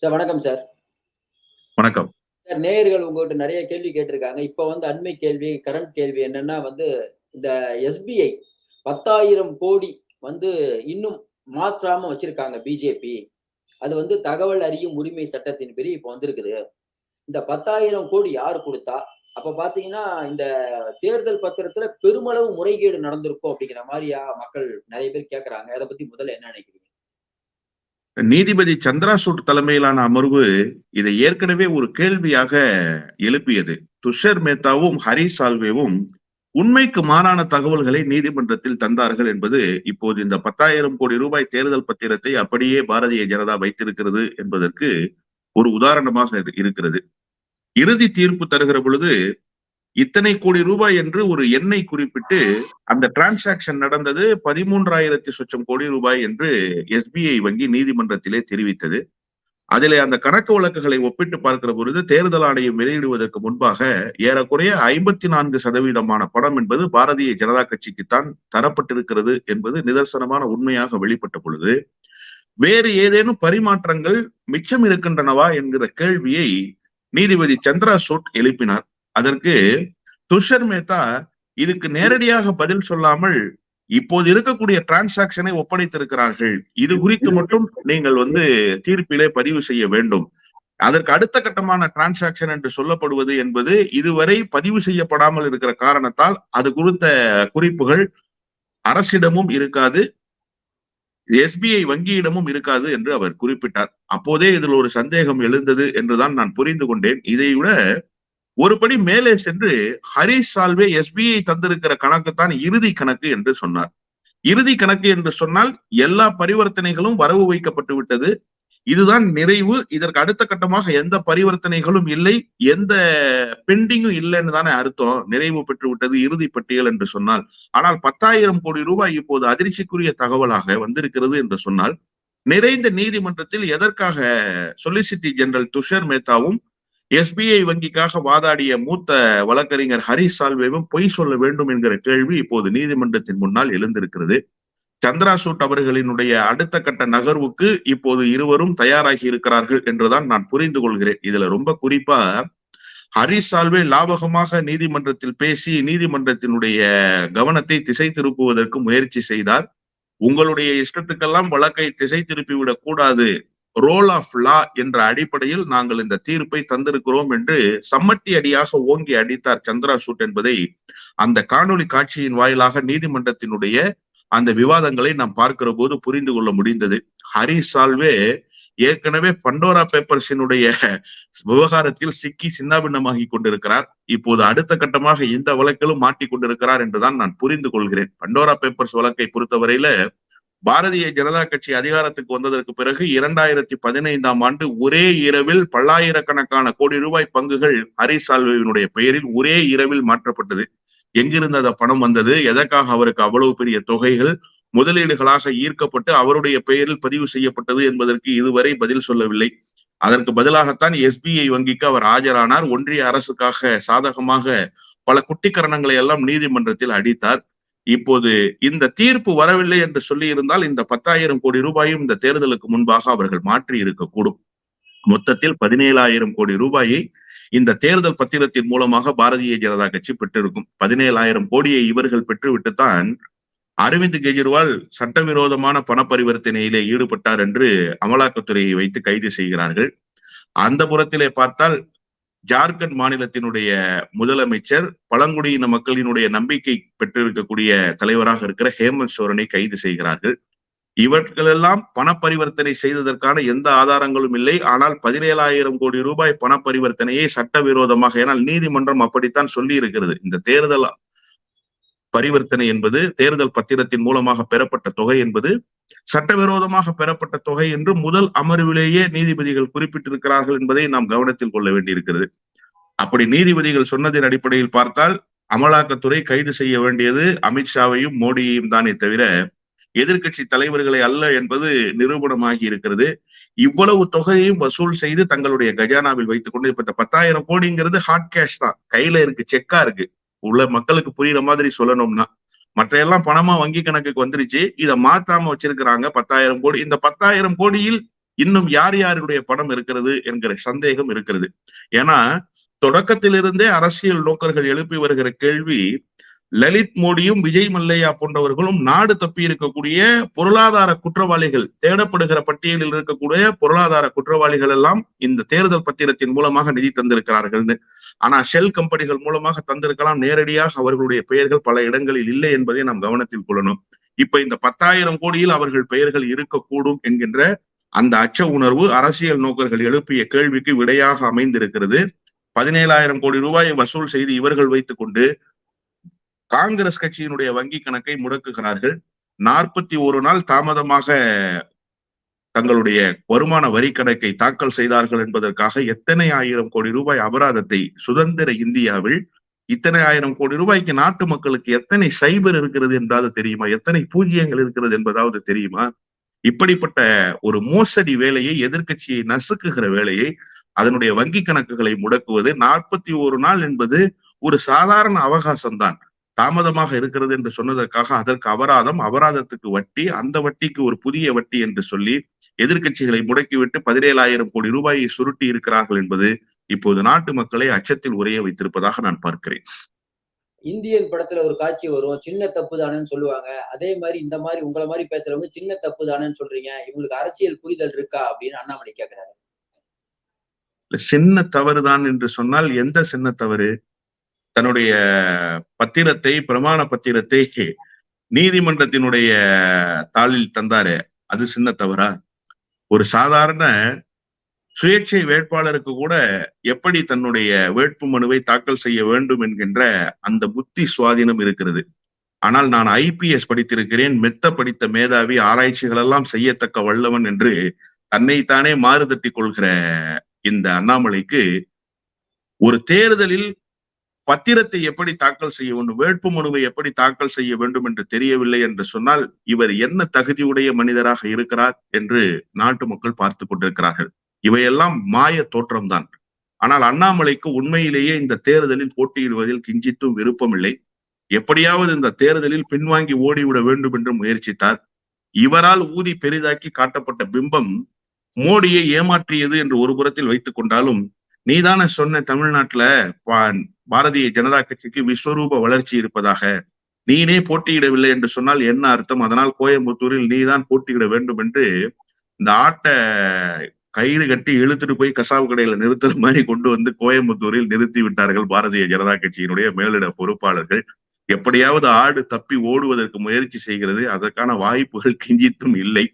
Sir வணக்கம் sir. வணக்கம். Sir நேயர்கள் உங்ககிட்ட நிறைய கேள்வி கேட்டிருக்காங்க. இப்போ வந்து அண்மை கேள்வி கரண்ட் கேள்வி என்னன்னா வந்து இந்த எஸ்பிஐ பத்தாயிரம் கோடி வந்து இன்னும் மாற்றாம வச்சிருக்காங்க பிஜேபி. அது வந்து தகவல் அறியும் உரிமை சட்டத்தின் படி இப்போ வந்திருக்குது. இந்த பத்தாயிரம் கோடி யார் கொடுத்தா? அப்ப பாத்தீங்கன்னா இந்த தேர்தல் பத்திரத்துல பெருமளவு முறைகேடு நடந்திருக்கும் அப்படிங்கிற மாதிரியா மக்கள் நிறைய பேர் கேக்குறாங்க. அதை பத்தி முதல்ல என்ன நினைக்கிறீங்க? நீதிபதி சந்திராசூட் தலைமையிலான அமர்வு இதை ஏற்கனவே ஒரு கேள்வியாக எழுப்பியது. துஷர் மேத்தாவும் ஹரி சால்வேவும் உண்மைக்கு மாறான தகவல்களை நீதிமன்றத்தில் தந்தார்கள் என்பது இப்போது இந்த பத்தாயிரம் கோடி ரூபாய் தேர்தல் பத்திரத்தை அப்படியே பாரதிய ஜனதா வைத்திருக்கிறது என்பதற்கு ஒரு உதாரணமாக இருக்கிறது. இறுதி தீர்ப்பு தருகிற பொழுது இத்தனை கோடி ரூபாய் என்று ஒரு எண்ணை குறிப்பிட்டு அந்த டிரான்சாக்ஷன் நடந்தது பதிமூன்றாயிரத்தி சொச்சம் கோடி ரூபாய் என்று எஸ்பிஐ வங்கி நீதிமன்றத்திலே தெரிவித்தது. அதிலே அந்த கணக்கு வழக்குகளை ஒப்பிட்டு பார்க்கிற பொழுது தேர்தல் ஆணையம் வெளியிடுவதற்கு முன்பாக ஏறக்குறைய ஐம்பத்தி நான்கு சதவீதமான பணம் என்பது பாரதிய ஜனதா கட்சிக்குத்தான் தரப்பட்டிருக்கிறது என்பது நிதர்சனமான உண்மையாக வெளிப்பட்ட பொழுது வேறு ஏதேனும் பரிமாற்றங்கள் மிச்சம் இருக்கின்றனவா என்கிற கேள்வியை நீதிபதி சந்திரா சோட் எழுப்பினார். அதற்கு துஷர் மேத்தா இதுக்கு நேரடியாக பதில் சொல்லாமல் இப்போது இருக்கக்கூடிய டிரான்சாக்சனை ஒப்படைத்திருக்கிறார்கள். இது குறித்து மட்டும் நீங்கள் வந்து தீர்ப்பிலே பதிவு செய்ய வேண்டும். அதற்கு அடுத்த கட்டமான டிரான்சாக்சன் என்று சொல்லப்படுவது என்பது இதுவரை பதிவு செய்யப்படாமல் இருக்கிற காரணத்தால் அது குறித்த குறிப்புகள் அரசிடமும் இருக்காது எஸ்பிஐ வங்கியிடமும் இருக்காது என்று அவர் குறிப்பிட்டார். அப்போதே இதில் ஒரு சந்தேகம் எழுந்தது என்றுதான் நான் புரிந்து கொண்டேன். இதை விட ஒருபடி மேலே சென்று ஹரிஷ் சால்வே எஸ்பிஐ தந்திருக்கிற கணக்கு தான் இறுதி கணக்கு என்று சொன்னார். இறுதி கணக்கு என்று சொன்னால் எல்லா பரிவர்த்தனைகளும் வரவு வைக்கப்பட்டு விட்டது. இதுதான் நிறைவு. இதற்கு அடுத்த கட்டமாக எந்த பரிவர்த்தனைகளும் இல்லை. எந்த பெண்டிங்கும் இல்லைன்னு தானே அர்த்தம். நிறைவு பெற்று விட்டது இறுதி பட்டியல் என்று சொன்னால். ஆனால் பத்தாயிரம் கோடி ரூபாய் இப்போது அதிர்ச்சிக்குரிய தகவலாக வந்திருக்கிறது என்று சொன்னால் நிறைந்த நீதிமன்றத்தில் எதற்காக சொலிசிட்டி ஜெனரல் துஷர் மேத்தாவும் எஸ்பிஐ வங்கிக்காக வாதாடிய மூத்த வழக்கறிஞர் ஹரிஷ் சால்வேவும் பொய் சொல்ல வேண்டும் என்கிற கேள்வி இப்போது நீதிமன்றத்தின் முன்னால் எழுந்திருக்கிறது. சந்திரா சூட் அவர்களினுடைய அடுத்த கட்ட நகர்வுக்கு இப்போது இருவரும் தயாராகி இருக்கிறார்கள் என்றுதான் நான் புரிந்து கொள்கிறேன். இதுல ரொம்ப குறிப்பா ஹரிஷ் சால்வே லாபகமாக நீதிமன்றத்தில் பேசி நீதிமன்றத்தினுடைய கவனத்தை திசை திருப்புவதற்கு முயற்சி செய்தார். உங்களுடைய இஷ்டத்துக்கெல்லாம் வழக்கை திசை திருப்பிவிடக் கூடாது ரோல் ஆஃப் லா என்ற அடிப்படையில் நாங்கள் இந்த தீர்ப்பை தந்திருக்கிறோம் என்று சம்மட்டி அடியாக ஓங்கி அடித்தார் சந்திரா சூட் என்பதை அந்த காணொளி காட்சியின் வாயிலாக நீதிமன்றத்தினுடைய அந்த விவாதங்களை நாம் பார்க்கிற போது புரிந்து கொள்ள முடிந்தது. ஹரி சால்வே ஏற்கனவே பண்டோரா பேப்பர்ஸினுடைய விவகாரத்தில் சிக்கி சின்னாபின்னமாகி கொண்டிருக்கிறார். இப்போது அடுத்த கட்டமாக இந்த வழக்கிலும் மாட்டிக் கொண்டிருக்கிறார் என்றுதான் நான் புரிந்து கொள்கிறேன். பண்டோரா பேப்பர்ஸ் வழக்கை பொறுத்தவரையில பாரதிய ஜனதா கட்சி அதிகாரத்துக்கு வந்ததற்கு பிறகு இரண்டாயிரத்தி பதினைந்தாம் ஆண்டு ஒரே இரவில் பல்லாயிரக்கணக்கான கோடி ரூபாய் பங்குகள் ஹரிஷ் சால்வேவினுடைய பெயரில் ஒரே இரவில் மாற்றப்பட்டது. எங்கிருந்து அந்த பணம் வந்தது? எதற்காக அவருக்கு அவ்வளவு பெரிய தொகைகள் முதலீடுகளாக ஈர்க்கப்பட்டு அவருடைய பெயரில் பதிவு செய்யப்பட்டது என்பதற்கு இதுவரை பதில் சொல்லவில்லை. அதற்கு பதிலாகத்தான் எஸ்பிஐ வங்கிக்கு அவர் ஆஜரானார். ஒன்றிய அரசுக்காக சாதகமாக பல குட்டிக்கரணங்களை எல்லாம் நீதிமன்றத்தில் அடித்தார். இப்போது இந்த தீர்ப்பு வரவில்லை என்று சொல்லி இருந்தால் இந்த பத்தாயிரம் கோடி ரூபாயும் இந்த தேர்தலுக்கு முன்பாக அவர்கள் மாற்றி இருக்கக்கூடும். மொத்தத்தில் பதினேழாயிரம் கோடி ரூபாயை இந்த தேர்தல் பத்திரத்தின் மூலமாக பாரதிய ஜனதா கட்சி பெற்றிருக்கும். பதினேழாயிரம் கோடியை இவர்கள் பெற்றுவிட்டுத்தான் அரவிந்த் கெஜ்ரிவால் சட்டவிரோதமான பண பரிவர்த்தனையிலே ஈடுபட்டார் என்று அமலாக்கத்துறையை வைத்து கைது செய்கிறார்கள். அந்த புறத்திலே பார்த்தால் ஜார்க்கண்ட் மாநிலத்தினுடைய முதலமைச்சர் பழங்குடியின மக்களினுடைய நம்பிக்கை பெற்றிருக்கக்கூடிய தலைவராக இருக்கிற ஹேமந்த் சோரனை கைது செய்கிறார்கள். இவர்களெல்லாம் பண பரிவர்த்தனை செய்ததற்கான எந்த ஆதாரங்களும் இல்லை. ஆனால் பதினேழாயிரம் கோடி ரூபாய் பண பரிவர்த்தனையை சட்டவிரோதமாக ஏனால் நீதிமன்றம் அப்படித்தான் சொல்லி இருக்கிறது இந்த தேர்தல் பரிவர்த்தனை என்பது தேர்தல் பத்திரத்தின் மூலமாக பெறப்பட்ட தொகை என்பது சட்டவிரோதமாக பெறப்பட்ட தொகை என்று முதல் அமர்விலேயே நீதிபதிகள் குறிப்பிட்டிருக்கிறார்கள் என்பதை நாம் கவனத்தில் கொள்ள வேண்டியிருக்கிறது. அப்படி நீதிபதிகள் சொன்னதின் அடிப்படையில் பார்த்தால் அமலாக்கத்துறை கைது செய்ய வேண்டியது அமித்ஷாவையும் மோடியையும் தானே தவிர எதிர்கட்சி தலைவர்களை அல்ல என்பது நிரூபணமாகி இருக்கிறது. இவ்வளவு தொகையையும் வசூல் செய்து தங்களுடைய கஜானாவில் வைத்துக் கொண்டு இப்ப பத்தாயிரம் கோடிங்கிறது ஹாட் கேஷ் தான். கையில இருக்கு செக்கா இருக்கு. உள்ள மக்களுக்கு புரியுற மாதிரி சொல்லணும்னா மற்ற எல்லாம் பணமா வங்கி கணக்குக்கு வந்துருச்சு இதை மாத்தாம வச்சிருக்கிறாங்க பத்தாயிரம் கோடி. இந்த பத்தாயிரம் கோடியில் இன்னும் யார் யாருடைய பணம் இருக்கிறது என்கிற சந்தேகம் இருக்கிறது. ஏன்னா தொடக்கத்திலிருந்தே அரசியல் நோக்கர்கள் எழுப்பி வருகிற கேள்வி லலித் மோடியும் விஜய் மல்லையா போன்றவர்களும் நாடு தப்பி இருக்கக்கூடிய பொருளாதார குற்றவாளிகள் தேடப்படுகிற பட்டியலில் இருக்கக்கூடிய பொருளாதார குற்றவாளிகள் எல்லாம் இந்த தேர்தல் பத்திரத்தின் மூலமாக நிதி தந்திருக்கிறார்கள்னு ஆனா ஷெல் கம்பெனிகள் மூலமாக தந்திருக்கலாம். நேரடியாக அவர்களுடைய பெயர்கள் பல இடங்களில் இல்லை என்பதை நாம் கவனத்தில் கொள்ளணும். இப்ப இந்த பத்தாயிரம் கோடியில் அவர்கள் பெயர்கள் இருக்கக்கூடும் என்கின்ற அந்த அச்ச உணர்வு அரசியல் நோக்கர்கள் எழுப்பிய கேள்விக்கு விடையாக அமைந்திருக்கிறது. பதினேழாயிரம் கோடி ரூபாயை வசூல் செய்து இவர்கள் வைத்துக் கொண்டு காங்கிரஸ் கட்சியினுடைய வங்கி கணக்கை முடக்குகிறார்கள். நாற்பத்தி ஒரு நாள் தாமதமாக தங்களுடைய வருமான வரி கணக்கை தாக்கல் செய்தார்கள் என்பதற்காக எத்தனை ஆயிரம் கோடி ரூபாய் அபராதத்தை சுதந்திர இந்தியாவில் இத்தனை ஆயிரம் கோடி ரூபாய்க்கு நாட்டு மக்களுக்கு எத்தனை சைபர் இருக்கிறது என்றாவது தெரியுமா? எத்தனை பூஜ்ஜியங்கள் இருக்கிறது என்பதாவது தெரியுமா? இப்படிப்பட்ட ஒரு மோசடி வேலையை எதிர்க்கட்சியை நசுக்குகிற வேலையை அதனுடைய வங்கி கணக்குகளை முடக்குவது நாற்பத்தி ஒரு நாள் என்பது ஒரு சாதாரண அவகாசம்தான். தாமதமாக இருக்கிறது என்று சொன்னதற்காக அதற்கு அபராதம் அபராதத்துக்கு வட்டி அந்த வட்டிக்கு ஒரு புதிய வட்டி என்று சொல்லி எதிர்க்கட்சிகளை முடக்கிவிட்டு பதினேழாயிரம் கோடி ரூபாயை சுருட்டி இருக்கிறார்கள் என்பது இப்போது நாட்டு மக்களை அச்சத்தில் உரைய வைத்திருப்பதாக நான் பார்க்கிறேன். இந்தியன் படத்துல ஒரு காட்சி வரும். சின்ன தப்பு தானேன்னு சொல்லுவாங்க. அதே மாதிரி இந்த மாதிரி உங்களை மாதிரி பேசுறவங்க சின்ன தப்பு தானேன்னு சொல்றீங்க. இவங்களுக்கு அரசியல் புரிதல் இருக்கா அப்படின்னு அண்ணாமலை கேக்குறாரு. சின்ன தவறுதான் என்று சொன்னால் எந்த சின்ன தவறு? தன்னுடைய பத்திரத்தை பிரமாண பத்திரத்தை நீதிமன்றத்தினுடைய தாளில் தந்தாரு. அது சின்ன தவறா? ஒரு சாதாரண சுயேட்சை வேட்பாளருக்கு கூட எப்படி தன்னுடைய வேட்பு மனுவை தாக்கல் செய்ய வேண்டும் என்கின்ற அந்த புத்தி சுவாதீனம் இருக்கிறது. ஆனால் நான் ஐபிஎஸ் படித்திருக்கிறேன் மெத்த படித்த மேதாவி ஆராய்ச்சிகள் எல்லாம் செய்யத்தக்க வல்லவன் என்று தன்னைத்தானே மாறுதட்டி கொள்கிற இந்த அண்ணாமலைக்கு ஒரு தேர்தலில் பத்திரத்தை எப்படி தாக்கல் செய்ய வேண்டும்? வேட்பு மனுவை எப்படி தாக்கல் செய்ய வேண்டும் என்று தெரியவில்லை என்று சொன்னால் இவர் என்ன தகுதியுடைய மனிதராக இருக்கிறார் என்று நாட்டு மக்கள் பார்த்து கொண்டிருக்கிறார்கள். இவையெல்லாம் மாய தோற்றம்தான். ஆனால் அண்ணாமலைக்கு உண்மையிலேயே இந்த தேர்தலில் போட்டியிடுவதில் கிஞ்சித்தும் விருப்பமில்லை. எப்படியாவது இந்த தேர்தலில் பின்வாங்கி ஓடிவிட வேண்டும் என்று முயற்சித்தார். இவரால் ஊதி பெரிதாக்கி காட்டப்பட்ட பிம்பம் மோடியை ஏமாற்றியது என்று ஒரு புறத்தில் வைத்துக் கொண்டாலும் நீதான சொன்ன தமிழ்நாட்டுல பாரதிய ஜனதா கட்சிக்கு விஸ்வரூப வளர்ச்சி இருப்பதாக. நீனே போட்டியிடவில்லை என்று சொன்னால் என்ன அர்த்தம்? அதனால் கோயம்புத்தூரில் நீதான் போட்டியிட வேண்டும் என்று இந்த ஆட்ட கயிறு கட்டி இழுத்துட்டு போய் கசாவு கடையில நிறுத்துற மாதிரி கொண்டு வந்து கோயம்புத்தூரில் நிறுத்தி விட்டார்கள் பாரதிய ஜனதா கட்சியினுடைய மேலிட பொறுப்பாளர்கள். எப்படியாவது ஆடு தப்பி ஓடுவதற்கு முயற்சி செய்கிறது. அதற்கான வாய்ப்புகள் கிஞ்சித்தும் இல்லை.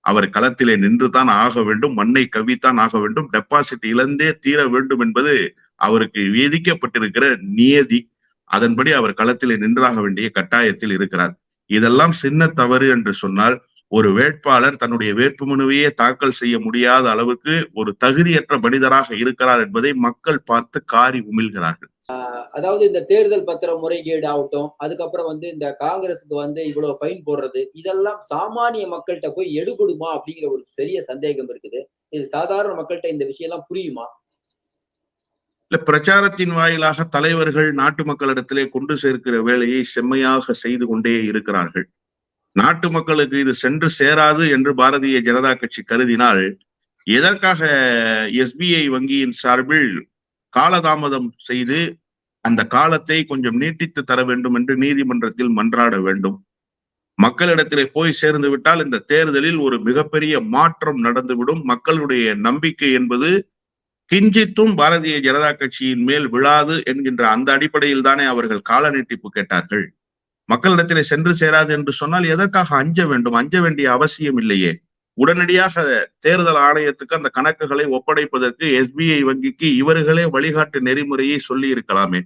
அவர் களத்திலே நின்றுதான் ஆக வேண்டும். மண்ணை கவித்தான் ஆக வேண்டும். டெபாசிட் இழந்தே தீர வேண்டும் என்பது அவருக்கு விதிக்கப்பட்டிருக்கிற நியதி அதன்படி அவர் களத்திலே நின்றாக வேண்டிய கட்டாயத்தில் இருக்கிறார். இதெல்லாம் சின்ன தவறு என்று சொன்னால் ஒரு வேட்பாளர் தன்னுடைய வேட்புமனுவையே தாக்கல் செய்ய முடியாத அளவுக்கு ஒரு தகுதியற்ற மனிதராக இருக்கிறார் என்பதை மக்கள் பார்த்து காரி உமிழ்கிறார்கள். அதாவது இந்த தேர்தல் பத்திர முறைகேடு ஆகட்டும் அதுக்கப்புறம் வந்து இந்த காங்கிரஸுக்கு வந்து இவ்வளவு ஃபைன் போடுறது இதெல்லாம் சாமானிய மக்கள்கிட்ட போய் எடுபடுமா அப்படிங்கிற ஒரு பெரிய சந்தேகம் இருக்குது. இது சாதாரண மக்கள்கிட்ட இந்த விஷயம் எல்லாம் புரியுமா? இல்ல பிரச்சாரத்தின் வாயிலாக தலைவர்கள் நாட்டு மக்களிடத்திலே கொண்டு சேர்க்கிற வேலையை செம்மையாக செய்து கொண்டே இருக்கிறார்கள். நாட்டு மக்களுக்கு இது சென்று சேராது என்று பாரதிய ஜனதா கட்சி கருதினால் எதற்காக எஸ்பிஐ வங்கியின் சார்பில் காலதாமதம் செய்து அந்த காலத்தை கொஞ்சம் நீட்டித்து தர வேண்டும் என்று நீதிமன்றத்தில் மன்றாட வேண்டும்? மக்களிடத்திலே போய் சேர்ந்து விட்டால் இந்த தேர்தலில் ஒரு மிகப்பெரிய மாற்றம் நடந்துவிடும். மக்களுடைய நம்பிக்கை என்பது கிஞ்சித்தும் பாரதிய ஜனதா கட்சியின் மேல் விழாது என்கின்ற அந்த அடிப்படையில் தானே அவர்கள் கால நீட்டிப்பு கேட்டார்கள். மக்களிடத்திலே சென்று சேராது என்று சொன்னால் எதற்காக அஞ்ச வேண்டும்? அஞ்ச வேண்டிய அவசியம் இல்லையே. உடனடியாக தேர்தல் ஆணையத்துக்கு அந்த கணக்குகளை ஒப்படைப்பதற்கு எஸ்பிஐ வங்கிக்கு இவர்களே வழிகாட்டு நெறிமுறையை சொல்லி இருக்கலாமே.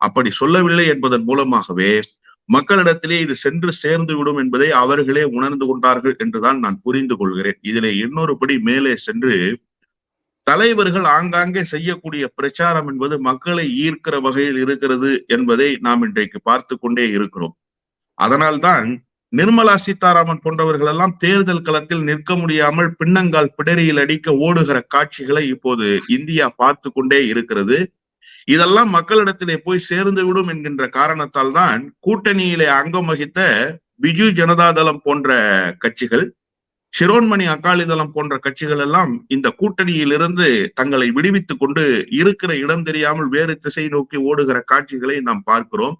அப்படி சொல்லவில்லை என்பதன் மூலமாகவே மக்களிடத்திலே இது சென்று சேர்ந்து விடும் என்பதை அவர்களே உணர்ந்து கொண்டார்கள் என்றுதான் நான் புரிந்து கொள்கிறேன். இதிலே இன்னொரு படி மேலே சென்று தலைவர்கள் ஆங்காங்கே செய்யக்கூடிய பிரச்சாரம் என்பது மக்களை ஈர்க்கிற வகையில் இருக்கிறது என்பதை நாம் இன்றைக்கு பார்த்து கொண்டே இருக்கிறோம். அதனால்தான் நிர்மலா சீதாராமன் போன்றவர்கள் எல்லாம் தேர்தல் களத்தில் நிற்க முடியாமல் பின்னங்கால் பிடரியில் அடிக்க ஓடுகிற காட்சிகளை இப்போது இந்தியா பார்த்து கொண்டே இருக்கிறது. இதெல்லாம் மக்களிடத்திலே போய் சேர்ந்து விடும் என்கின்ற காரணத்தால் தான் கூட்டணியிலே அங்கம் வகித்த பிஜு ஜனதாதளம் போன்ற கட்சிகள் சிரோன்மணி அகாலிதளம் போன்ற கட்சிகள் எல்லாம் இந்த கூட்டணியிலிருந்து தங்களை விடுவித்துக் கொண்டு இருக்கிற இடம் தெரியாமல் வேறு திசை நோக்கி ஓடுகிற காட்சிகளை நாம் பார்க்கிறோம்.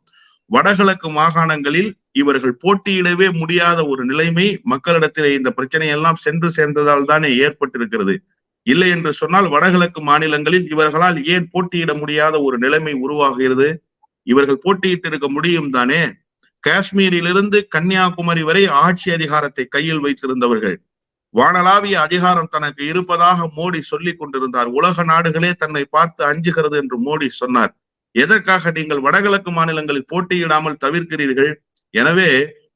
வடகிழக்கு மாகாணங்களில் இவர்கள் போட்டியிடவே முடியாத ஒரு நிலைமை மக்களிடத்திலே இந்த பிரச்சனை எல்லாம் சென்று சேர்ந்ததால் தானே ஏற்பட்டிருக்கிறது. இல்லை என்று சொன்னால் வடகிழக்கு மாநிலங்களில் இவர்களால் ஏன் போட்டியிட முடியாத ஒரு நிலைமை உருவாகிறது? இவர்கள் போட்டியிட்டு இருக்க முடியும் தானே? காஷ்மீரிலிருந்து கன்னியாகுமரி வரை ஆட்சி அதிகாரத்தை கையில் வைத்திருந்தவர்கள். வானளாவிய அதிகாரம் தனக்கு இருப்பதாக மோடி சொல்லிக் கொண்டிருந்தார். உலக நாடுகளே தன்னை பார்த்து அஞ்சுகிறது என்று மோடி சொன்னார். எதற்காக நீங்கள் வடகிழக்கு மாநிலங்களில் போட்டியிடாமல் தவிர்க்கிறீர்கள்? எனவே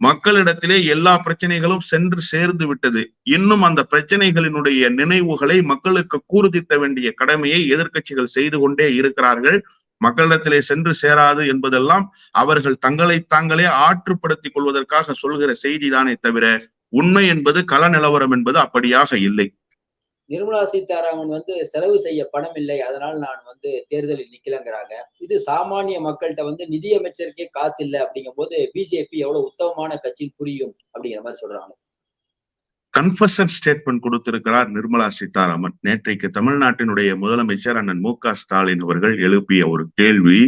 மக்களிடத்திலே எல்லா பிரச்சனைகளும் சென்று சேர்ந்து விட்டது. இன்னும் அந்த பிரச்சனைகளினுடைய நினைவுகளை மக்களுக்கு கூறுதிட்ட வேண்டிய கடமையை எதிர்க்கட்சிகள் செய்து கொண்டே இருக்கிறார்கள். மக்களிடத்திலே சென்று சேராது என்பதெல்லாம் அவர்கள் தங்களை தாங்களே ஆற்றுப்படுத்திக் கொள்வதற்காக சொல்கிற செய்திதானே தவிர உண்மை என்பது கள நிலவரம் என்பது அப்படியாக இல்லை. நிர்மலா சீதாராமன் வந்து செலவு செய்ய பணம் இல்லை அதனால் நான் வந்து தேர்தலில் நிக்கலங்கிறாங்க. இது சாமானிய மக்கள்கிட்ட வந்து நிதியமைச்சருக்கே காசு இல்லை அப்படிங்கும் போது பிஜேபி எவ்வளவு உத்தமமான கட்சின்னு புரியும் அப்படிங்கிற மாதிரி சொல்றாங்க. கன்ஃபஷன் ஸ்டேட்மெண்ட் கொடுத்திருக்கிறார் நிர்மலா சீதாராமன். நேற்றைக்கு தமிழ்நாட்டினுடைய முதலமைச்சர் அண்ணன் மு க ஸ்டாலின் அவர்கள் எழுப்பிய ஒரு கேள்வி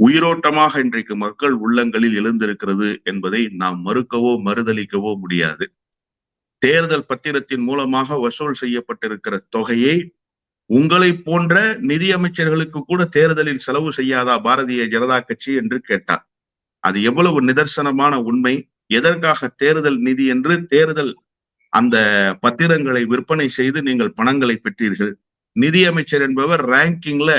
உயிரோட்டமாக இன்றைக்கு மக்கள் உள்ளங்களில் எழுந்திருக்கிறது என்பதை நாம் மறுக்கவோ மறுதளிக்கவோ முடியாது. தேர்தல் பத்திரத்தின் மூலமாக வசூல் செய்யப்பட்டிருக்கிற தொகையை உங்களை போன்ற நிதியமைச்சர்களுக்கு கூட தேர்தலில் செலவு செய்யாதா பாரதிய ஜனதா கட்சி என்று கேட்டார். அது எவ்வளவு நிதர்சனமான உண்மை. எதற்காக தேர்தல் நிதி என்று தேர்தல் அந்த பத்திரங்களை விற்பனை செய்து நீங்கள் பணங்களை பெற்றீர்கள்? நிதியமைச்சர் என்பவர் ரேங்கிங்ல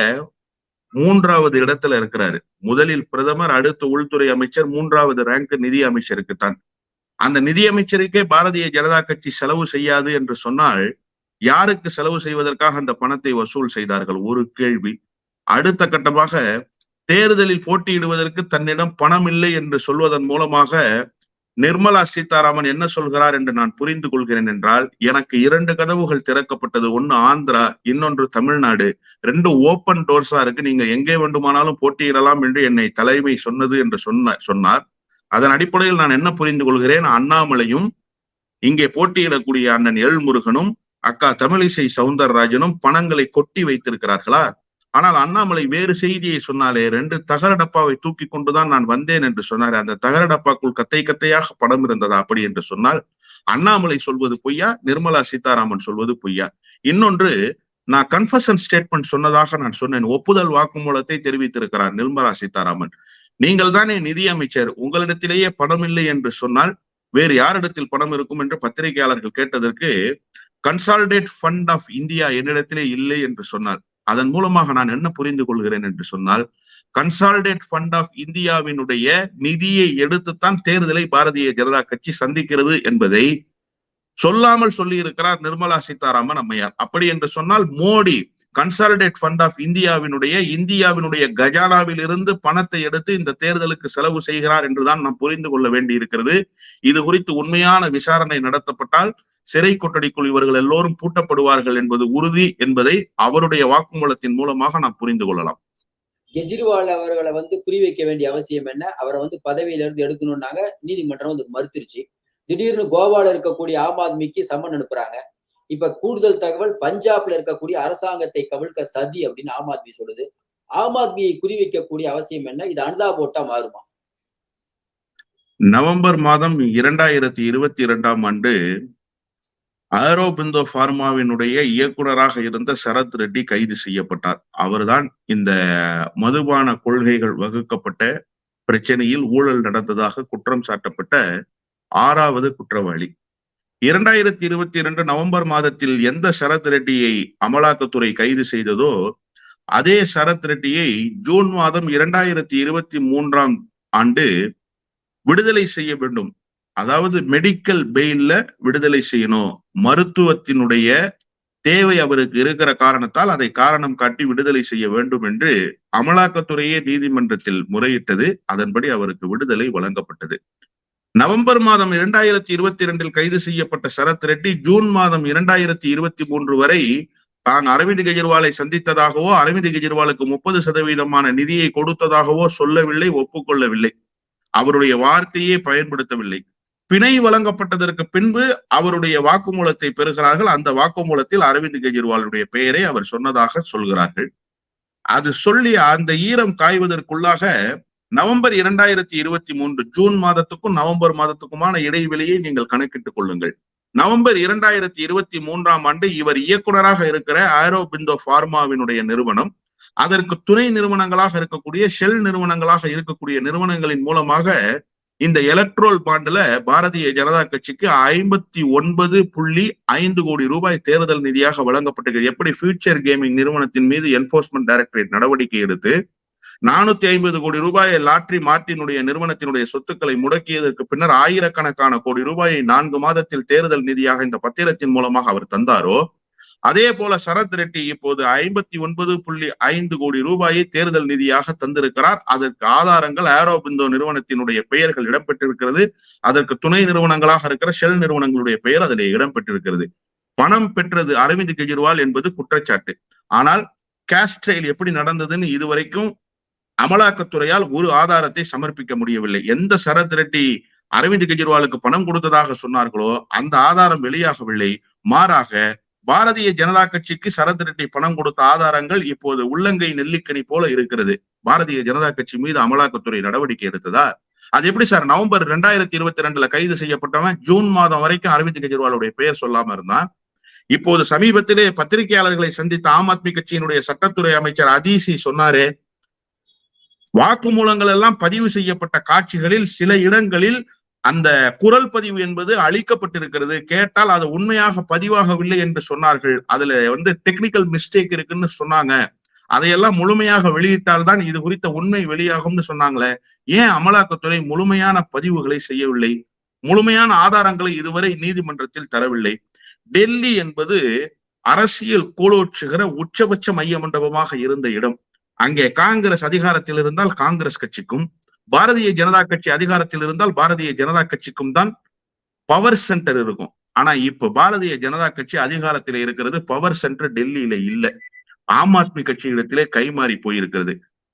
மூன்றாவது இடத்துல இருக்கிறாரு. முதலில் பிரதமர் அடுத்து உள்துறை அமைச்சர் மூன்றாவது ரேங்க் நிதி அமைச்சருக்கு தான். அந்த நிதியமைச்சருக்கே பாரதிய ஜனதா கட்சி செலவு செய்யாது என்று சொன்னால் யாருக்கு செலவு செய்வதற்காக அந்த பணத்தை வசூல் செய்தார்கள்? ஒரு கேள்வி. அடுத்த கட்டமாக தேர்தலில் போட்டியிடுவதற்கு தன்னிடம் பணம் இல்லை என்று சொல்வதன் மூலமாக நிர்மலா சீதாராமன் என்ன சொல்கிறார் என்று நான் புரிந்து கொள்கிறேன் என்றால் எனக்கு இரண்டு கதவுகள் திறக்கப்பட்டது. ஒன்னு ஆந்திரா இன்னொன்று தமிழ்நாடு. ரெண்டு ஓப்பன் டோர்ஸா இருக்கு. நீங்க எங்கே வேண்டுமானாலும் போட்டியிடலாம் என்று என்னை தலைமை சொன்னது என்று சொன்ன சொன்னார். அதன் அடிப்படையில் நான் என்ன புரிந்து கொள்கிறேன்? அண்ணாமலையும் இங்கே போட்டியிடக்கூடிய அண்ணன் எல்முருகனும் அக்கா தமிழிசை சவுந்தரராஜனும் பணங்களை கொட்டி வைத்திருக்கிறார்களா? ஆனால் அண்ணாமலை வேறு செய்தியை சொன்னாலே ரெண்டு தகர டப்பாவை தூக்கி கொண்டுதான் நான் வந்தேன் என்று சொன்னார் அந்த தகர டப்பாக்குள் கத்தை கத்தையாக படம் இருந்ததா அப்படி என்று சொன்னால் அண்ணாமலை சொல்வது பொய்யா நிர்மலா சீதாராமன் சொல்வது பொய்யா? இன்னொன்று நான் கன்ஃபஷன் ஸ்டேட்மெண்ட் சொன்னதாக நான் சொன்னேன் ஒப்புதல் வாக்குமூலத்தை தெரிவித்திருக்கிறார் நிர்மலா சீதாராமன். நீங்கள் தானே நிதியமைச்சர் உங்களிடத்திலேயே பணம் இல்லை என்று சொன்னால் வேறு யாரிடத்தில் பணம் இருக்கும் என்று பத்திரிகையாளர்கள் கேட்டதற்கு கன்சால்டேட் ஃபண்ட் ஆஃப் இந்தியா என்னிடத்திலே இல்லை என்று சொன்னார். அதன் மூலமாக நான் என்ன புரிந்து கொள்கிறேன் என்று சொன்னால் கன்சால்டேட் ஃபண்ட் ஆஃப் இந்தியாவினுடைய நிதியை எடுத்துத்தான் தேர்தலை பாரதிய ஜனதா கட்சி சந்திக்கிறது என்பதை சொல்லாமல் சொல்லி இருக்கிறார் நிர்மலா சீதாராமன் அம்மையார். அப்படி என்று சொன்னால் மோடி கன்சாலிடேட் ஃபண்ட் ஆஃப் இந்தியாவினுடைய இந்தியாவினுடைய கஜானாவில் இருந்து பணத்தை எடுத்து இந்த தேர்தலுக்கு செலவு செய்கிறார் என்றுதான் நாம் புரிந்து கொள்ள வேண்டி இருக்கிறது இது குறித்து உண்மையான விசாரணை நடத்தப்பட்டால் சிறை கொட்டடிக்குள் இவர்கள் எல்லோரும் பூட்டப்படுவார்கள் என்பது உறுதி என்பதை அவருடைய வாக்குமூலத்தின் மூலமாக நாம் புரிந்து கொள்ளலாம். கெஜ்ரிவால் அவர்களை வந்து குறிவைக்க வேண்டிய அவசியம் என்ன? அவரை வந்து பதவியில இருந்து எடுக்கணும்னாங்க நீதிமன்றம் வந்து மறுத்துருச்சு. திடீர்னு கோவால இருக்கக்கூடிய ஆம் ஆத்மிக்கு சம்மன் அனுப்புறாங்க. இப்ப கூடுதல் தகவல் பஞ்சாப்ல இருக்கக்கூடிய அரசாங்கத்தை கவிழ்க்க சதி அப்படின்னு ஆம் ஆத்மி சொல்லுது. ஆம் ஆத்மியை குறிவைக்கக்கூடிய அவசியம் என்ன? இது அனுதாபோட்டா மாறுமா? நவம்பர் மாதம் இரண்டாயிரத்தி இருபத்தி இரண்டாம் ஆண்டு ஆரோபிந்தோ பார்மாவினுடைய இயக்குனராக இருந்த சரத் ரெட்டி கைது செய்யப்பட்டார். அவர்தான் இந்த மதுபான கொள்கைகள் வகுக்கப்பட்ட பிரச்சனையில் ஊழல் நடந்ததாக குற்றம் சாட்டப்பட்ட ஆறாவது குற்றவாளி. இரண்டாயிரத்தி இருபத்தி இரண்டு நவம்பர் மாதத்தில் எந்த சரத் ரெட்டியை அமலாக்கத்துறை கைது செய்ததோ அதே சரத் ரெட்டியை ஜூன் மாதம் இரண்டாயிரத்தி இருபத்தி மூன்றாம் ஆண்டு விடுதலை செய்ய வேண்டும். அதாவது மெடிக்கல் பெயில்ல விடுதலை செய்யணும். மருத்துவத்தினுடைய தேவை அவருக்கு இருக்கிற காரணத்தால் அதை காரணம் காட்டி விடுதலை செய்ய வேண்டும் என்று அமலாக்கத்துறையே நீதிமன்றத்தில் முறையிட்டது. அதன்படி அவருக்கு விடுதலை வழங்கப்பட்டது. நவம்பர் மாதம் இரண்டாயிரத்தி இருபத்தி இரண்டில் கைது செய்யப்பட்ட சரத் ரெட்டி ஜூன் மாதம் இரண்டாயிரத்தி இருபத்தி மூன்று வரை தான் அரவிந்த் கெஜ்ரிவாலை சந்தித்ததாகவோ அரவிந்த் கெஜ்ரிவாலுக்கு முப்பது சதவீதமான நிதியை கொடுத்ததாகவோ சொல்லவில்லை ஒப்புக்கொள்ளவில்லை. அவருடைய வார்த்தையே பயன்படுத்தவில்லை. பிணை வழங்கப்பட்டதற்கு பின்பு அவருடைய வாக்குமூலத்தை பெறுகிறார்கள். அந்த வாக்குமூலத்தில் அரவிந்த் கெஜ்ரிவாலுடைய பெயரை அவர் சொன்னதாக சொல்கிறார்கள். அது சொல்லி அந்த ஈரம் காய்வதற்குள்ளாக நவம்பர் இரண்டாயிரத்தி இருபத்தி மூன்று ஜூன் மாதத்துக்கும் நவம்பர் மாதத்துக்குமான இடைவெளியை நீங்கள் கணக்கிட்டுக் கொள்ளுங்கள். நவம்பர் இரண்டாயிரத்தி இருபத்தி மூன்றாம் ஆண்டு இவர் இயக்குனராக இருக்கிற ஆரோபிந்தோ ஃபார்மாவினுடைய நிறுவனம். அதற்கு துணை நிறுவனங்களாக இருக்கக்கூடிய ஷெல் நிறுவனங்களாக இருக்கக்கூடிய நிறுவனங்களின் மூலமாக இந்த எலக்ட்ரோல் பாண்டுல பாரதிய ஜனதா கட்சிக்கு ஐம்பத்தி ஒன்பது புள்ளி ஐந்து கோடி ரூபாய் தேர்தல் நிதியாக வழங்கப்பட்டிருக்கு எப்படி ஃபியூச்சர் கேமிங் நிறுவனத்தின் மீது என்போர்ஸ்மெண்ட் டைரக்டரேட் நடவடிக்கை எடுத்து நானூத்தி ஐம்பது கோடி ரூபாயை லாட்ரி மார்ட்டினுடைய நிறுவனத்தினுடைய சொத்துக்களை முடக்கியதற்கு பின்னர் ஆயிரக்கணக்கான கோடி ரூபாயை நான்கு மாதத்தில் தேர்தல் நிதியாக இந்த பத்திரத்தின் மூலமாக அவர் தந்தாரோ? அதே போல சரத் ரெட்டி இப்போது ஐம்பத்தி ஒன்பது புள்ளி ஐந்து கோடி ரூபாயை தேர்தல் நிதியாக தந்திருக்கிறார். அதற்கு ஆதாரங்கள் ஏரோ பிந்தோ நிறுவனத்தினுடைய பெயர்கள் இடம்பெற்றிருக்கிறது. அதற்கு துணை நிறுவனங்களாக இருக்கிற ஷெல் நிறுவனங்களுடைய பெயர் அதில் இடம்பெற்றிருக்கிறது. பணம் பெற்றது அரவிந்த் கெஜ்ரிவால் என்பது குற்றச்சாட்டு. ஆனால் கேஸ்ட்ரெயில் எப்படி நடந்ததுன்னு இதுவரைக்கும் அமலாக்கத்துறையால் ஒரு ஆதாரத்தை சமர்ப்பிக்க முடியவில்லை. எந்த சரத் ரெட்டி அரவிந்த் கெஜ்ரிவாலுக்கு பணம் கொடுத்ததாக சொன்னார்களோ அந்த ஆதாரம் வெளியாகவில்லை. மாறாக பாரதிய ஜனதா கட்சிக்கு சரத் ரெட்டி பணம் கொடுத்த ஆதாரங்கள் இப்போது உள்ளங்கை நெல்லிக்கனி போல இருக்கிறது. பாரதிய ஜனதா கட்சி மீது அமலாக்கத்துறை நடவடிக்கை எடுத்ததா? அது எப்படி சார்? நவம்பர் ரெண்டாயிரத்தி இருபத்தி ரெண்டுல கைது செய்யப்பட்டவன் ஜூன் மாதம் வரைக்கும் அரவிந்த் கெஜ்ரிவாலுடைய பெயர் சொல்லாம இருந்தான். இப்போது சமீபத்திலே பத்திரிகையாளர்களை சந்தித்த ஆம் ஆத்மி கட்சியினுடைய சட்டத்துறை அமைச்சர் அதீசி சொன்னாரே வாக்குமூலங்கள் எல்லாம் பதிவு செய்யப்பட்ட காட்சிகளில் சில இடங்களில் அந்த குரல் பதிவு என்பது அழிக்கப்பட்டிருக்கிறது கேட்டால் அது உண்மையாக பதிவாகவில்லை என்று சொன்னார்கள். அதுல வந்து டெக்னிக்கல் மிஸ்டேக் இருக்குன்னு சொன்னாங்க. அதையெல்லாம் முழுமையாக வெளியிட்டால் தான் இது குறித்த உண்மை வெளியாகும்னு சொன்னாங்களே. ஏன் அமலாக்கத்துறை முழுமையான பதிவுகளை செய்யவில்லை? முழுமையான ஆதாரங்களை இதுவரை நீதிமன்றத்தில் தரவில்லை. டெல்லி என்பது அரசியல் கோலோச்சுகிற உச்சபட்ச மைய மண்டபமாக இருந்த இடம். அங்கே காங்கிரஸ் அதிகாரத்தில் இருந்தால் காங்கிரஸ் கட்சிக்கும் பாரதிய ஜனதா கட்சி அதிகாரத்தில் இருந்தால் பாரதிய ஜனதா கட்சிக்கும் தான் பவர் சென்டர் இருக்கும். ஆனா இப்ப பாரதிய ஜனதா கட்சி அதிகாரத்தில் இருக்கிறது பவர் சென்டர் டெல்லியில இல்ல. ஆம் ஆத்மி கட்சி இடத்திலே கைமாறி போயிருக்கிறது.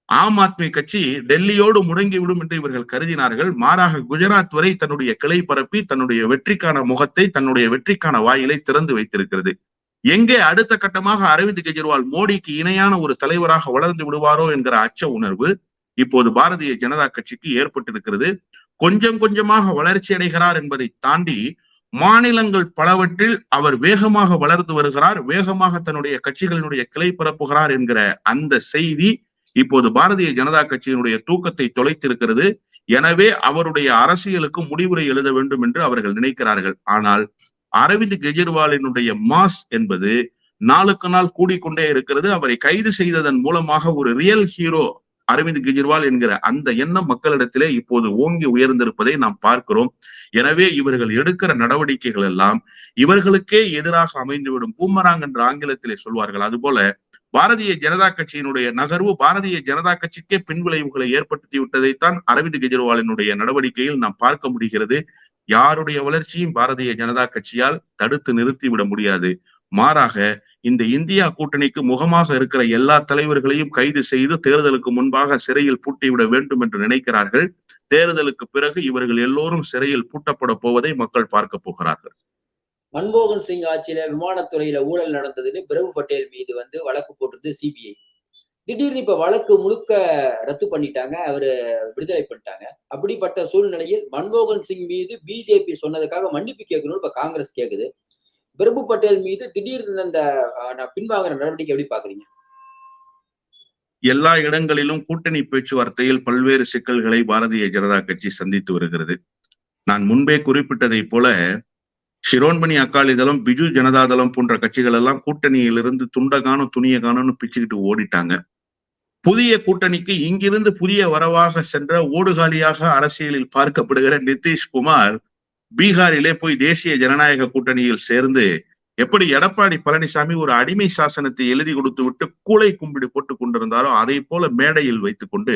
ஆம் ஆத்மி கட்சி டெல்லியோடு முடங்கிவிடும் என்று இவர்கள் கருதினார்கள். மாறாக குஜராத் வரை தன்னுடைய கிளை பரப்பி தன்னுடைய வெற்றிக்கான முகத்தை தன்னுடைய வெற்றிக்கான வாயிலை திறந்து வைத்திருக்கிறது. எங்கே அடுத்த கட்டமாக அரவிந்த் கெஜ்ரிவால் மோடிக்கு இணையான ஒரு தலைவராக வளர்ந்து விடுவாரோ என்கிற அச்ச உணர்வு இப்போது பாரதிய ஜனதா கட்சிக்கு ஏற்பட்டிருக்கிறது. கொஞ்சம் கொஞ்சமாக வளர்ச்சி அடைகிறார் என்பதை தாண்டி மாநிலங்கள் பலவற்றில் அவர் வேகமாக வளர்ந்து வருகிறார் வேகமாக தன்னுடைய கட்சிகளினுடைய கிளை பரப்புகிறார் என்கிற அந்த செய்தி இப்போது பாரதிய ஜனதா கட்சியினுடைய தூக்கத்தை தொலைத்திருக்கிறது. எனவே அவருடைய அரசியலுக்கு முடிவுரை எழுத வேண்டும் என்று அவர்கள் நினைக்கிறார்கள். ஆனால் அரவிந்த் கெஜ்ரிவாலினுடைய மாஸ் என்பது நாளுக்கு நாள் கூடிக்கொண்டே இருக்கிறது. அவரை கைது செய்ததன் மூலமாக ஒரு ரியல் ஹீரோ அரவிந்த் கெஜ்ரிவால் என்கிற அந்த எண்ணம் மக்களிடத்திலே இப்போது ஓங்கி உயர்ந்திருப்பதை நாம் பார்க்கிறோம். எனவே இவர்கள் எடுக்கிற நடவடிக்கைகள் எல்லாம் இவர்களுக்கே எதிராக அமைந்துவிடும். பூமராங் என்று ஆங்கிலத்திலே சொல்வார்கள் அதுபோல பாரதிய ஜனதா கட்சியினுடைய நகர்வு பாரதிய ஜனதா கட்சிக்கே பின்விளைவுகளை ஏற்படுத்தி விட்டதைத்தான் அரவிந்த் கெஜ்ரிவாலினுடைய நடவடிக்கையில் நாம் பார்க்க முடிகிறது. யாருடைய வளர்ச்சியும் பாரதிய ஜனதா கட்சியால் தடுத்து நிறுத்திவிட முடியாது. மாறாக இந்த இந்தியா கூட்டணிக்கு முகமாக இருக்கிற எல்லா தலைவர்களையும் கைது செய்து தேர்தலுக்கு முன்பாக சிறையில் பூட்டிவிட வேண்டும் என்று நினைக்கிறார்கள். தேர்தலுக்கு பிறகு இவர்கள் எல்லோரும் சிறையில் பூட்டப்பட போவதை மக்கள் பார்க்க போகிறார்கள். மன்மோகன் சிங் ஆட்சியில விமானத்துறையில ஊழல் நடந்ததுன்னு பிரபு பட்டேல் மீது வந்து வழக்கு போட்டிருந்தது சிபிஐ திடீர்னு இப்ப வழக்கு முழுக்க ரத்து பண்ணிட்டாங்க அவரு விடுதலை பண்ணிட்டாங்க. அப்படிப்பட்ட சூழ்நிலையில் மன்மோகன் சிங் மீது பிஜேபி சொன்னதுக்காக மன்னிப்பு கேட்கணும்னு இப்ப காங்கிரஸ் கேக்குது. பிரபு பட்டேல் மீது திடீர்னு அந்த பின்வாங்குற நடவடிக்கை எப்படி பாக்குறீங்க? எல்லா இடங்களிலும் கூட்டணி பேச்சுவார்த்தையில் பல்வேறு சிக்கல்களை பாரதிய ஜனதா கட்சி சந்தித்து வருகிறது. நான் முன்பே குறிப்பிட்டதை போல ஷிரோன்மணி அக்காலிதளம் பிஜு ஜனதாதளம் போன்ற கட்சிகள் எல்லாம் கூட்டணியிலிருந்து துண்டகானும் துணியகானும்னு பிச்சுக்கிட்டு ஓடிட்டாங்க. புதிய கூட்டணிக்கு இங்கிருந்து புதிய வரவாக சென்ற ஓடுகாலியாக அரசியலில் பார்க்கப்படுகிற நிதிஷ்குமார் பீகாரிலே போய் தேசிய ஜனநாயக கூட்டணியில் சேர்ந்து எப்படி எடப்பாடி பழனிசாமி ஒரு அடிமை சாசனத்தை எழுதி கொடுத்து விட்டு கூளை கும்பிடு போட்டு கொண்டிருந்தாரோ அதை போல மேடையில் வைத்துக் கொண்டு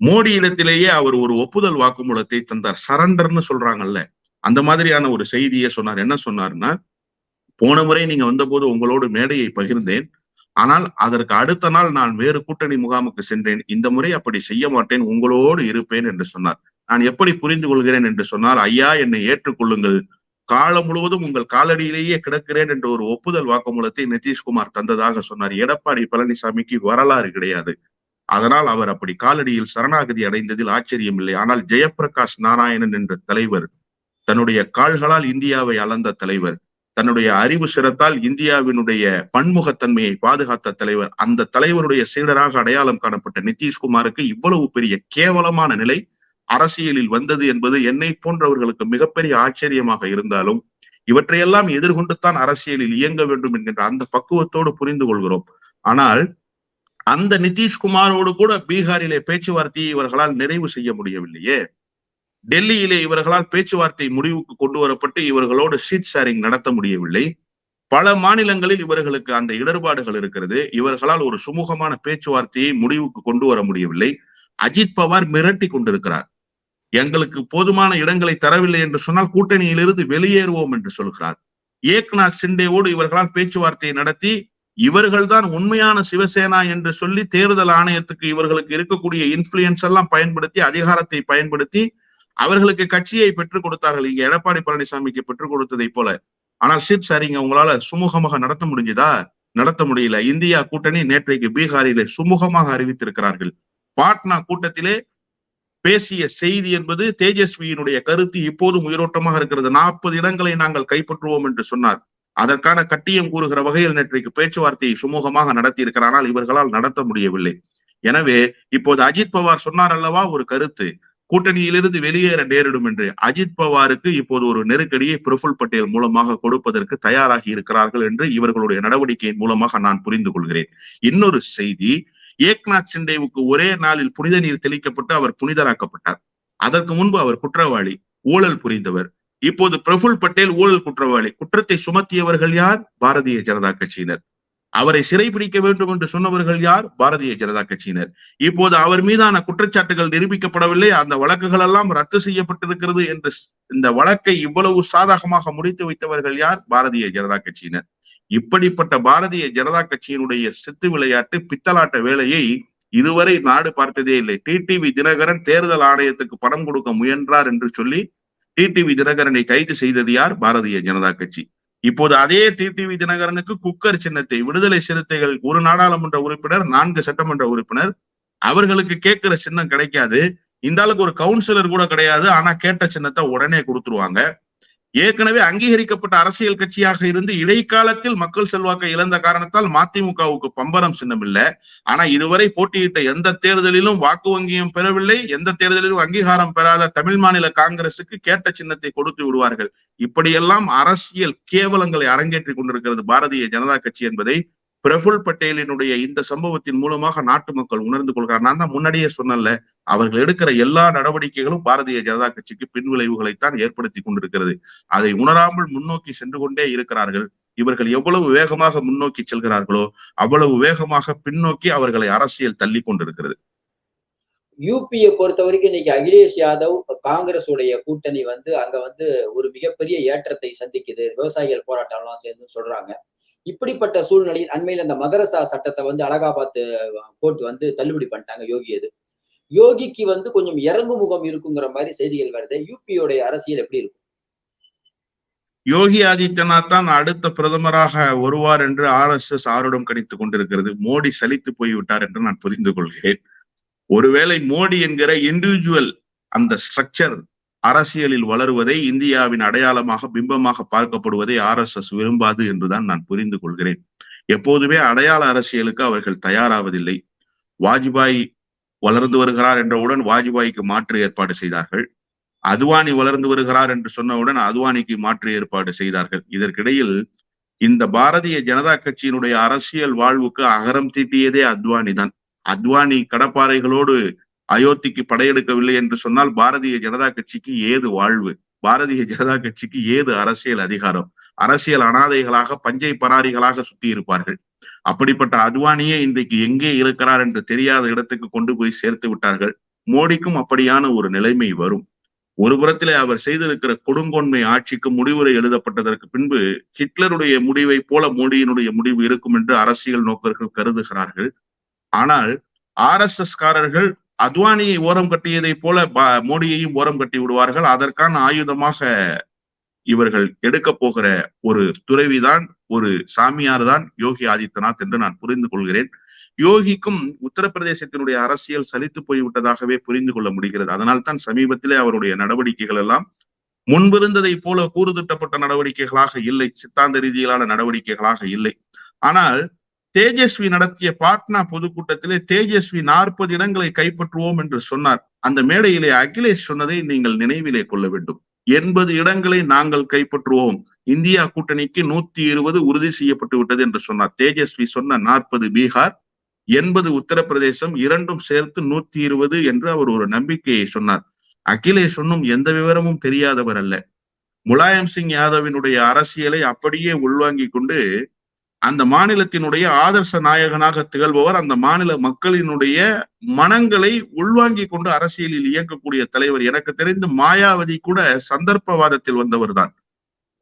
மோடி இடத்திலேயே அவர் ஒரு ஒப்புதல் வாக்குமூலத்தை தந்தார். சரண்டர்னு சொல்றாங்கல்ல. அந்த மாதிரியான ஒரு செய்தியை சொன்னார். என்ன சொன்னார்னா போன முறை நீங்க வந்தபோது உங்களோடு மேடையை பகிர்ந்தேன். ஆனால் அதற்கு அடுத்த நாள் நான் வேறு கூட்டணி முகாமுக்கு சென்றேன். இந்த முறை அப்படி செய்ய மாட்டேன். உங்களோடு இருப்பேன் என்று சொன்னார். நான் எப்படி புரிந்து கொள்கிறேன் என்று சொன்னால் ஐயா என்னை ஏற்றுக்கொள்ளுங்கள். காலம் முழுவதும் உங்கள் காலடியிலேயே கிடக்கிறேன் என்ற ஒரு ஒப்புதல் வாக்குமூலத்தை நிதிஷ்குமார் தந்ததாக சொன்னார். எடப்பாடி பழனிசாமிக்கு வரலாறு கிடையாது. அதனால் அவர் அப்படி காலடியில் சரணாகதி அடைந்ததில் ஆச்சரியம் இல்லை ஆனால் ஜெயப்பிரகாஷ் நாராயணன் என்ற தலைவர் தன்னுடைய கால்களால் இந்தியாவை அளந்த தலைவர் தன்னுடைய அறிவு சிரத்தால் இந்தியாவினுடைய பன்முகத்தன்மையை பாதுகாத்த தலைவர் அந்த தலைவருடைய சீடராக அடையாளம் காணப்பட்ட நிதிஷ்குமாருக்கு இவ்வளவு பெரிய கேவலமான நிலை அரசியலில் வந்தது என்பது என்னை போன்றவர்களுக்கு மிகப்பெரிய ஆச்சரியமாக இருந்தாலும் இவற்றையெல்லாம் எதிர்கொண்டுத்தான் அரசியலில் இயங்க வேண்டும் என்கின்ற அந்த பக்குவத்தோடு புரிந்து கொள்கிறோம். ஆனால் அந்த நிதிஷ்குமாரோடு கூட பீகாரிலே பேச்சுவார்த்தையை இவர்களால் நிறைவு செய்ய முடியவில்லையே. டெல்லியிலே இவர்களால் பேச்சுவார்த்தை முடிவுக்கு கொண்டு வரப்பட்டு இவர்களோடு சீட் ஷேரிங் நடத்த முடியவில்லை. பல மாநிலங்களில் இவர்களுக்கு அந்த இடர்பாடுகள் இருக்கிறது. இவர்களால் ஒரு சுமூகமான பேச்சுவார்த்தையை முடிவுக்கு கொண்டு வர முடியவில்லை. அஜித் பவார் மிரட்டி கொண்டிருக்கிறார். எங்களுக்கு போதுமான இடங்களை தரவில்லை என்று சொன்னால் கூட்டணியிலிருந்து வெளியேறுவோம் என்று சொல்கிறார். ஏக்நாத் சிண்டேவோடு இவர்களால் பேச்சுவார்த்தையை நடத்தி இவர்கள்தான் உண்மையான சிவசேனா என்று சொல்லி தேர்தல் ஆணையத்துக்கு இவர்களுக்கு இருக்கக்கூடிய இன்ஃபுளுயன்ஸ் எல்லாம் பயன்படுத்தி அதிகாரத்தை பயன்படுத்தி அவர்களுக்கு கட்சியை பெற்றுக் கொடுத்தார்கள். இங்க எடப்பாடி பழனிசாமிக்கு பெற்றுக் கொடுத்ததை போல. ஆனால் ஷிட் சரிங்க உங்களால சுமூகமாக நடத்த முடிஞ்சதா? நடத்த முடியல. இந்தியா கூட்டணி நேற்றைக்கு பீகாரிலே சுமூகமாக அறிவித்திருக்கிறார்கள். பாட்னா கூட்டத்திலே பேசிய செய்தி என்பது தேஜஸ்வியினுடைய கருத்து இப்போதும் உயிரோட்டமாக இருக்கிறது. நாற்பது இடங்களை நாங்கள் கைப்பற்றுவோம் என்று சொன்னார். அதற்கான கட்டியம் கூறுகிற வகையில் நேற்றைக்கு பேச்சுவார்த்தையை சுமூகமாக நடத்தி இருக்கிறார் ஆனால் இவர்களால் நடத்த முடியவில்லை. எனவே இப்போது அஜித் பவார் சொன்னார் அல்லவா ஒரு கருத்து? கூட்டணியிலிருந்து வெளியேற நேரிடும் என்று அஜித் பவாருக்கு இப்போது ஒரு நெருக்கடியை பிரபுல் பட்டேல் மூலமாக கொடுப்பதற்கு தயாராகி இருக்கிறார்கள் என்று இவர்களுடைய நடவடிக்கையின் மூலமாக நான் புரிந்து கொள்கிறேன். இன்னொரு செய்தி ஏக்நாத் சிண்டேவுக்கு ஒரே நாளில் புனித நீர் தெளிக்கப்பட்டு அவர் புனிதராக்கப்பட்டார். அதற்கு முன்பு அவர் குற்றவாளி ஊழல் புரிந்தவர். இப்போது பிரபுல் பட்டேல் ஊழல் குற்றவாளி குற்றத்தை சுமத்தியவர்கள் யார்? பாரதிய ஜனதா கட்சியினர். அவரை சிறைபிடிக்க வேண்டும் என்று சொன்னவர்கள் யார்? பாரதிய ஜனதா கட்சியினர். இப்போது அவர் மீதான குற்றச்சாட்டுகள் நிரூபிக்கப்படவில்லை. அந்த வழக்குகள் எல்லாம் ரத்து செய்யப்பட்டிருக்கிறது என்று இந்த வழக்கை இவ்வளவு சாதகமாக முடித்து வைத்தவர்கள் யார்? பாரதிய ஜனதா கட்சியினர். இப்படிப்பட்ட பாரதிய ஜனதா கட்சியினுடைய சித்து விளையாட்டு பித்தலாட்ட வேலையை இதுவரை நாடு பார்த்ததே இல்லை. டிடிவி தினகரன் தேர்தல் ஆணையத்துக்கு பணம் கொடுக்க முயன்றார் என்று சொல்லி டிடிவி தினகரனை கைது செய்தது யார்? பாரதிய ஜனதா கட்சி. இப்போது அதே டிடிவி தினகரனுக்கு குக்கர் சின்னத்தை விடுதலை சிறுத்தைகள் ஒரு நாடாளுமன்ற உறுப்பினர் நான்கு சட்டமன்ற உறுப்பினர் அவர்களுக்கு கேட்கிற சின்னம் கிடைக்காது. இந்த ஆளுக்கு ஒரு கவுன்சிலர் கூட கிடையாது. ஆனா கேட்ட சின்னத்தை உடனே கொடுத்துருவாங்க. ஏற்கனவே அங்கீகரிக்கப்பட்ட அரசியல் கட்சியாக இருந்து இடைக்காலத்தில் மக்கள் செல்வாக்கை இழந்த காரணத்தால் மதிமுகவுக்கு பம்பரம் சின்னம் இல்லை ஆனா இதுவரை போட்டியிட்ட எந்த தேர்தலிலும் வாக்கு வங்கியும் பெறவில்லை எந்த தேர்தலிலும் அங்கீகாரம் பெறாத தமிழ் மாநில காங்கிரசுக்கு கேட்ட சின்னத்தை கொடுத்து விடுவார்கள். இப்படியெல்லாம் அரசியல் கேவலங்களை அரங்கேற்றி கொண்டிருக்கிறது பாரதிய ஜனதா கட்சி என்பதை பிரபுல் பட்டேலினுடைய இந்த சம்பவத்தின் மூலமாக நாட்டு மக்கள் உணர்ந்து கொள்கிறார். நான் தான் முன்னாடியே சொன்னல அவர்கள் எடுக்கிற எல்லா நடவடிக்கைகளும் பாரதிய ஜனதா கட்சிக்கு பின்விளைவுகளைத்தான் ஏற்படுத்தி கொண்டிருக்கிறது. அதை உணராமல் முன்னோக்கி சென்று கொண்டே இருக்கிறார்கள். இவர்கள் எவ்வளவு வேகமாக முன்னோக்கி செல்கிறார்களோ அவ்வளவு வேகமாக பின்னோக்கி அவர்களை அரசியல் தள்ளி கொண்டிருக்கிறது. யூபியை பொறுத்த வரைக்கும் இன்னைக்கு அகிலேஷ் யாதவ் காங்கிரஸ் உடைய கூட்டணி வந்து அங்க வந்து ஒரு மிகப்பெரிய ஏற்றத்தை சந்திக்குது. விவசாயிகள் போராட்டம் எல்லாம் சேர்ந்து சொல்றாங்க. இப்படிப்பட்ட சூழ்நிலையில் அண்மையில் அந்த மதரசா சட்டத்தை வந்து அலகாபாத் கோர்ட் வந்து தள்ளுபடி பண்ணிட்டாங்க யோகி அது யோகிக்கு வந்து கொஞ்சம் இறங்கு முகம் இருக்குங்கிற மாதிரி செய்திகள் வருது. யூபியோடைய அரசியல் எப்படி இருக்கும்? யோகி ஆதித்யநாத் தான் அடுத்த பிரதமராக வருவார் என்று ஆர் எஸ் எஸ் ஆருடம் கணித்துக் கொண்டிருக்கிறது. மோடி சலித்து போய்விட்டார் என்று நான் புரிந்து கொள்கிறேன். ஒருவேளை மோடி என்கிற இண்டிவிஜுவல் அந்த ஸ்ட்ரக்சர் அரசியலில் வளருவதை இந்தியாவின் அடையாளமாக பிம்பமாக பார்க்கப்படுவதை ஆர் எஸ் எஸ் விரும்பாது என்றுதான் நான் புரிந்து கொள்கிறேன். எப்போதுமே அடையாள அரசியலுக்கு அவர்கள் தயாராவதில்லை. வாஜ்பாய் வளர்ந்து வருகிறார் என்றவுடன் வாஜ்பாய்க்கு மாற்று ஏற்பாடு செய்தார்கள். அத்வானி வளர்ந்து வருகிறார் என்று சொன்னவுடன் அத்வானிக்கு மாற்று ஏற்பாடு செய்தார்கள். இதற்கிடையில் இந்த பாரதிய ஜனதா கட்சியினுடைய அரசியல் வாழ்வுக்கு அகரம் தீட்டியதே அத்வானி தான் அத்வானி கடப்பாறைகளோடு அயோத்திக்கு படையெடுக்கவில்லை என்று சொன்னால் பாரதிய ஜனதா கட்சிக்கு ஏது வாழ்வு? பாரதிய ஜனதா கட்சிக்கு ஏது அரசியல் அதிகாரம்? அரசியல் அனாதைகளாக பஞ்சை பராரிகளாக சுத்தி இருப்பார்கள். அப்படிப்பட்ட அத்வானியே இன்றைக்கு எங்கே இருக்கிறார் என்று தெரியாத இடத்துக்கு கொண்டு போய் சேர்த்து விட்டார்கள். மோடிக்கும் அப்படியான ஒரு நிலைமை வரும். ஒரு புறத்திலே அவர் செய்திருக்கிற கொடுங்கொன்மை ஆட்சிக்கு முடிவுரை எழுதப்பட்டதற்கு பின்பு ஹிட்லருடைய முடிவை போல மோடியினுடைய முடிவு இருக்கும் என்று அரசியல் நோக்கர்கள் கருதுகிறார்கள். ஆனால் ஆர் எஸ் எஸ் காரர்கள் அத்வானியை ஓரம் கட்டியதை போல மோடியையும் ஓரம் கட்டி விடுவார்கள். அதற்கான ஆயுதமாக இவர்கள் எடுக்க போகிற ஒரு துறவிதான் ஒரு சாமியார் தான் யோகி ஆதித்யநாத் என்று நான் புரிந்து கொள்கிறேன். யோகிக்கும் உத்தரப்பிரதேசத்தினுடைய அரசியல் சலித்து போய்விட்டதாகவே புரிந்து கொள்ள முடிகிறது. அதனால் தான் சமீபத்திலே அவருடைய நடவடிக்கைகள் எல்லாம் முன்பிருந்ததை போல கூறுதிட்டப்பட்ட நடவடிக்கைகளாக இல்லை சித்தாந்த ரீதியிலான நடவடிக்கைகளாக இல்லை. ஆனால் தேஜஸ்வி நடத்திய பாட்னா பொதுக்கூட்டத்திலே தேஜஸ்வி நாற்பது இடங்களை கைப்பற்றுவோம் என்று சொன்னார். அந்த மேடையிலே அகிலேஷ் சொன்னதை நீங்கள் நினைவிலே கொள்ள வேண்டும். எண்பது இடங்களை நாங்கள் கைப்பற்றுவோம். இந்தியா கூட்டணிக்கு நூத்தி இருபது உறுதி செய்யப்பட்டு விட்டது என்று சொன்னார். தேஜஸ்வி சொன்ன நாற்பது பீகார் எண்பது உத்தரப்பிரதேசம் இரண்டும் சேர்த்து நூத்தி இருபது என்று அவர் ஒரு நம்பிக்கையை சொன்னார். அகிலேஷ் ஒன்னும் எந்த விவரமும் தெரியாதவர் அல்ல. முலாயம் சிங் யாதவினுடைய அரசியலை அப்படியே உள்வாங்கிக் கொண்டு அந்த மாநிலத்தினுடைய ஆதர்ச நாயகனாக திகழ்பவர் அந்த மாநில மக்களினுடைய மனங்களை உள்வாங்கி கொண்டு அரசியலில் இயங்கக்கூடிய தலைவர். எனக்கு தெரிந்து மாயாவதி கூட சந்தர்ப்பவாதத்தில் வந்தவர் தான்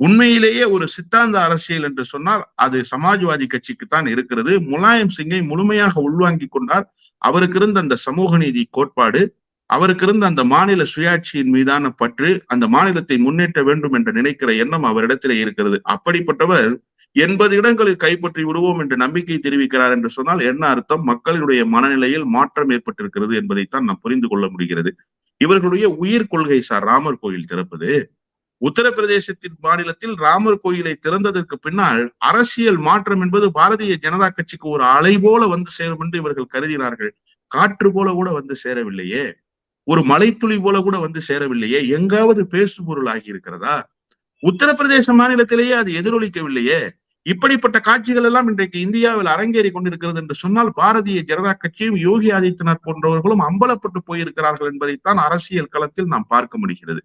உண்மையிலேயே ஒரு சித்தாந்த அரசியல் என்று சொன்னால் அது சமாஜ்வாதி கட்சிக்குத்தான் இருக்கிறது. முலாயம் சிங்கை முழுமையாக உள்வாங்கிக் கொண்டார். அவருக்கு இருந்த அந்த சமூக நீதி கோட்பாடு அவருக்கு இருந்த அந்த மாநில சுயாட்சியின் மீதான பற்று அந்த மாநிலத்தை முன்னேற்ற வேண்டும் என்று நினைக்கிற எண்ணம் அவரிடத்திலே இருக்கிறது. அப்படிப்பட்டவர் எண்பது இடங்களில் கைப்பற்றி விடுவோம் என்று நம்பிக்கை தெரிவிக்கிறார் என்று சொன்னால் என்ன அர்த்தம்? மக்களுடைய மனநிலையில் மாற்றம் ஏற்பட்டிருக்கிறது என்பதைத்தான் நாம் புரிந்து கொள்ள முடிகிறது. இவர்களுடைய உயிர் கொள்கை சார் ராமர் கோயில் திறப்பது. உத்தரப்பிரதேசத்தின் மாநிலத்தில் ராமர் கோயிலை திறந்ததற்கு பின்னால் அரசியல் மாற்றம் என்பது பாரதிய ஜனதா கட்சிக்கு ஒரு அலை போல வந்து சேரும் என்று இவர்கள் கருதினார்கள். காற்று போல கூட வந்து சேரவில்லையே. ஒரு மலைத்துளி போல கூட வந்து சேரவில்லையே. எங்காவது பேசு பொருள் ஆகி இருக்கிறதா? உத்தரப்பிரதேச மாநிலத்திலேயே அது எதிரொலிக்கவில்லையே. இப்படிப்பட்ட காட்சிகள் எல்லாம் இன்றைக்கு இந்தியாவில் அரங்கேறி கொண்டிருக்கிறது என்று சொன்னால் பாரதிய ஜனதா கட்சியும் யோகி ஆதித்யநாத் போன்றவர்களும் அம்பலப்பட்டு போயிருக்கிறார்கள் என்பதைத்தான் அரசியல் களத்தில் நாம் பார்க்க முடிகிறது.